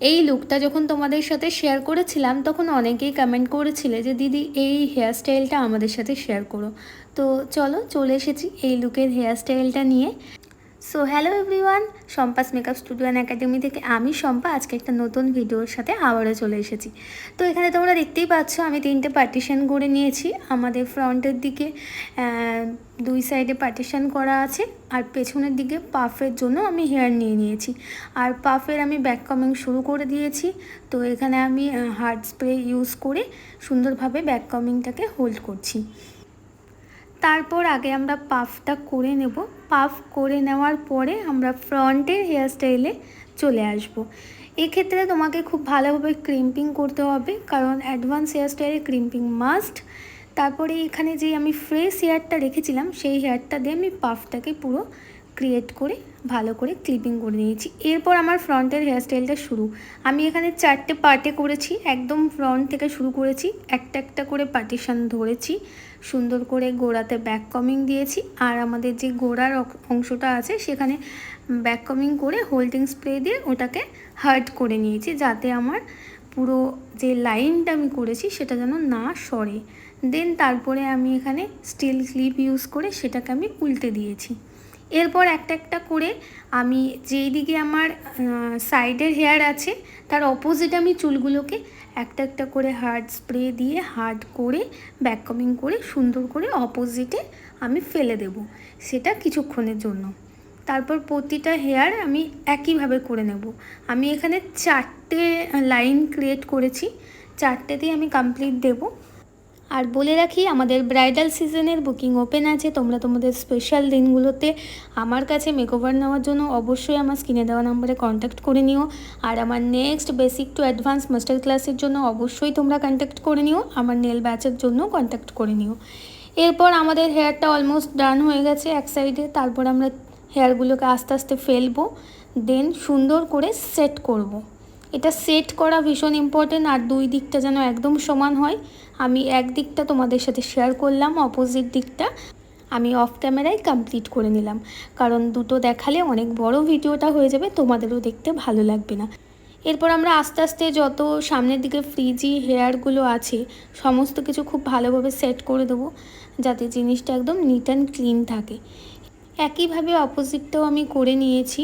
এই লুকটা যখন তোমাদের সাথে শেয়ার করেছিলাম, তখন অনেকেই কমেন্ট করেছিলে যে, দিদি, এই হেয়ারস্টাইলটা আমাদের সাথে শেয়ার করো। তো চলো, চলে এসেছি এই লুকের হেয়ারস্টাইলটা নিয়ে। So hello everyone Sampa's makeup studio and academy থেকে আমি সম্পা আজকে একটা নতুন ভিডিওর সাথে আবারও চলে এসেছি। তো এখানে তোমরা দেখতেই পাচ্ছ, আমি তিনটে পার্টিশন করে নিয়েছি। আমাদের ফ্রন্টের দিকে দুই সাইডে পার্টিশন করা আছে, আর পেছনের দিকে পাফের জন্য আমি হেয়ার নিয়ে নিয়েছি। আর পাফের আমি ব্যাক কামিং শুরু করে দিয়েছি। তো এখানে আমি হার্ড স্প্রে ইউজ করে সুন্দরভাবে ব্যাক কামিংটাকে হোল্ড করছি। তারপর আগে আমরা পাফটা করে নেব। পাফ করে নেওয়ার পরে আমরা ফ্রন্টের হেয়ারস্টাইলে চলে আসব। এক্ষেত্রে তোমাকে খুব ভালোভাবে ক্রিম্পিং করতে হবে, কারণ অ্যাডভান্স হেয়ারস্টাইলে ক্রিম্পিং মাস্ট। তারপরে এখানে যে আমি ফ্রেশ হেয়ারটা রেখেছিলাম, সেই হেয়ারটা দিয়ে আমি পাফটাকে পুরো ক্রিয়েট করে, ভালো করে ক্লিপিং করে নিয়েছি। এরপর আমার ফ্রন্টের হেয়ারস্টাইলটা শুরু। আমি এখানে চারটে পার্টে করেছি, একদম ফ্রন্ট থেকে শুরু করেছি, একটা একটা করে পার্টিশন ধরেছি, সুন্দর করে গোড়াতে ব্যাক কমিং দিয়েছি, আর আমাদের যে গোড়ার অংশটা আছে, সেখানে ব্যাক কমিং করে হোল্ডিং স্প্রে দিয়ে ওটাকে হার্ড করে নিয়েছি, যাতে আমার পুরো যে লাইনটা আমি করেছি, সেটা যেন না সরে। দেন তারপরে আমি এখানে স্টিল ক্লিপ ইউজ করে সেটাকে আমি উল্টে দিয়েছি। এরপর একটা একটা করে আমি যেই দিকে আমার সাইডের হেয়ার আছে, তার অপোজিট আমি চুলগুলোকে একটা একটা করে হার্ড স্প্রে দিয়ে হার্ড করে ব্যাক কামিং করে, সুন্দর করে অপোজিটে আমি ফেলে দেব সেটা কিছুক্ষণের জন্য। তারপর প্রতিটা হেয়ার আমি একইভাবে করে নেব। আমি এখানে চারটে লাইন ক্রিয়েট করেছি, চারটেতেই আমি কমপ্লিট দেবো। আর বলে রাখি, আমাদের ব্রাইডাল সিজনের বুকিং ওপেন আছে। তোমরা তোমাদের স্পেশাল দিনগুলোতে আমার কাছে মেকওভার নেওয়ার জন্য অবশ্যই আমার স্ক্রিনে দেওয়া নাম্বারে কন্ট্যাক্ট করে নিও। আর আমার next basic to advance master ক্লাসের জন্য অবশ্যই তোমরা কন্ট্যাক্ট করে নিও। আমার নেল ব্যাচের জন্য কন্ট্যাক্ট করে নিও। এরপর আমাদের হেয়ারটা অলমোস্ট ডান হয়ে গেছে এক সাইডে তারপর আমরা হেয়ারগুলোকে আস্তে আস্তে ফেলব। দেন সুন্দর করে সেট করব। এটা সেট করা ভীষণ ইম্পর্টেন্ট আর দুই দিকটা যেন একদম সমান হয়। আমি এক দিকটা তোমাদের সাথে শেয়ার করলাম অপোজিট দিকটা আমি অফ ক্যামেরায় কমপ্লিট করে নিলাম। কারণ দুটো দেখালে অনেক বড় ভিডিওটা হয়ে যাবে, তোমাদেরও দেখতে ভালো লাগবে না। এরপর আমরা আস্তে আস্তে যত সামনের দিকে ফ্রিজি হেয়ারগুলো আছে, সমস্ত কিছু খুব ভালোভাবে সেট করে দেবো, যাতে জিনিসটা একদম নিট অ্যান্ড ক্লিন থাকে। একইভাবে অপোজিটটাও আমি করে নিয়েছি।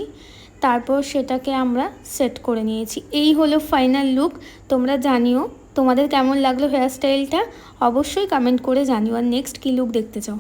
তারপর সেটাকে আমরা সেট করে নিয়েছি। এই হলো ফাইনাল লুক তোমরা জানিও, তোমাদের কেমন লাগল হেয়ারস্টাইলটা অবশ্যই কমেন্ট করে জানিও। আর নেক্সট কী লুক দেখতে চাও?